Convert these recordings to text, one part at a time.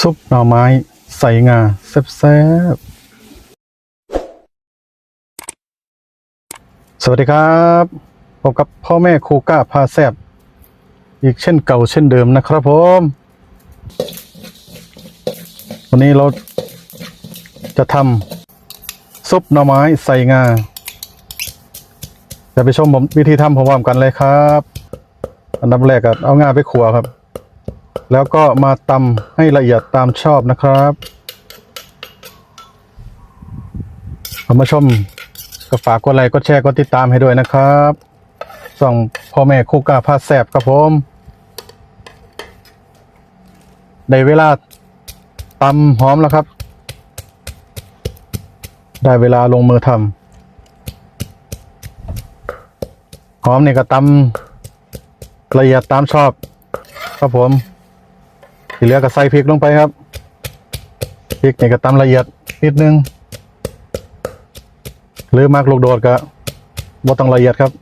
ซุปหน่อไม้ ใส่งาแซ่บๆสวัสดีครับพบกับพ่อแม่ครูก้าพาแซบอีกเช่นเก่าเช่นเดิมนะครับผม วันนี้เราจะทำซุปหน่อไม้ใส่งาจะไปชมผมวิธีทำพร้อมกันเลยครับ อันดับแรกก็เอางาไปขัวครับ แล้วก็มาตำให้ละเอียดตามชอบนะครับเอามาชมก็ฝากกดไลค์กดแชร์กดติดตามให้ด้วยนะครับส่องพ่อแม่คู่กาพาแสบครับผมได้เวลาตำหอมแล้วครับ ได้เวลาลงมือทำหอมนี่ก็ตำละเอียดตามชอบ ครับผม ที่เหลือก็ใส่พริกลงไปครับพริกนี่ก็ตำละเอียดนิดนึง หรือมากลูกโดดก็บ่ต้องละเอียดครับ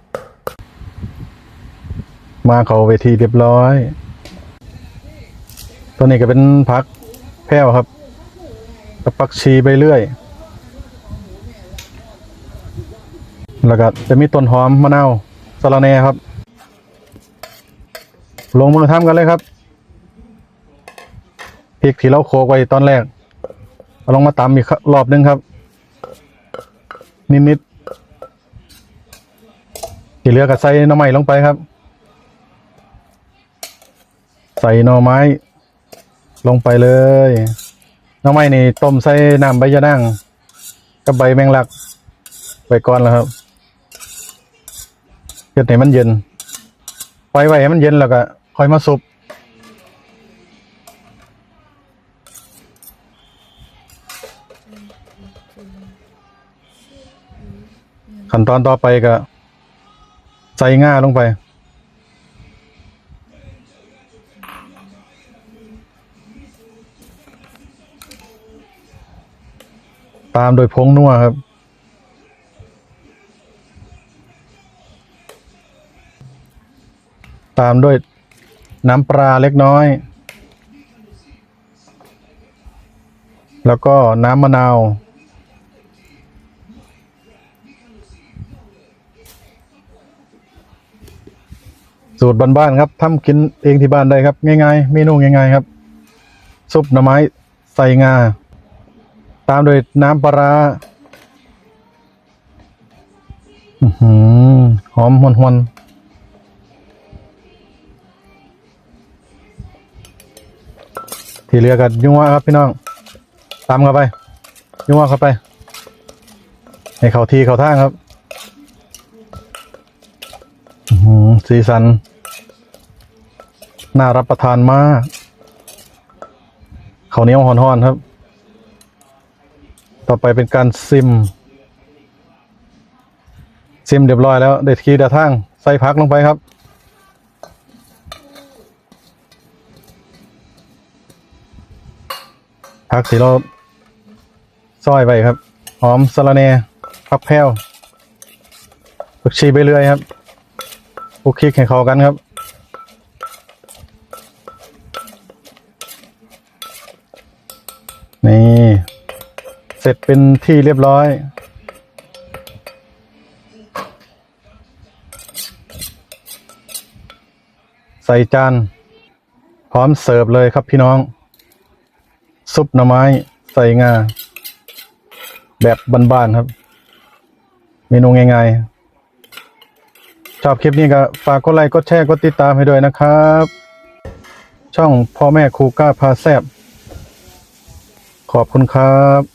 มาเขาเวทีเรียบร้อย ตัวนี้ก็เป็นผักแพ้วครับกับผักชีใบเลื่อย แล้วก็จะมีต้นหอมมะนาวสะระแหน่ครับ ลงมือทำกันเลยครับ พริกที่เราโขลกไว้ตอนแรกเอาลงมาตำอีกรอบนึงครับ นิดๆที่เหลือก็ใส่หน่อไม้ลงไปครับ ใส่หน่อไม้ ลงไปเลยหน่อไม้นี่ต้มใส่น้ำใบยะนางกับใบแมงลักไว้ก่อนแล้วครับเพื่อให้มันเย็นปล่อยไว้ให้มันเย็นแล้วก็ค่อยมาซุป ขั้นตอนต่อไปก็ ใส่ง่าลงไป ตามโดยพงนัวครับตามด้วยน้ำปลาเล็กน้อย แล้วก็น้ำมะนาว สูตรบ้านๆครับทำกินเองที่บ้านได้ครับ ง่ายๆเมนูง่ายๆครับ ซุปหน่อไม้ใส่งา ตามด้วยน้ำปลาร้าหอมหวนๆที่เหลือก็ยั่วครับพี่น้อง ตามเข้าไปยั่วเข้าไป ให้เขาทีเขาท่างครับสีสัน น่ารับประทานมากเขาเหนียวห่อนๆครับ ต่อไปเป็นการซิม ซิมเรียบร้อยแล้ว เด็ดขีดาทางใส่พักลงไปครับ พักสีเรา ซอยไปครับ หอมสะระแหน่พักแพ้วผักชีไปเรื่อยครับคลุกคลิกให้เข้ากันครับ นี่ เสร็จเป็นที่เรียบร้อยใส่จานพร้อมเสิร์ฟเลยครับพี่น้อง ซุปหน่อไม้ ใส่งา แบบบ้านๆครับ เมนูง่ายๆ ชอบคลิปนี้ก็ฝากกดไลค์กดแชร์กดติดตามให้ด้วยนะครับ ช่องพ่อแม่ครูก้าพาแซบขอบคุณครับ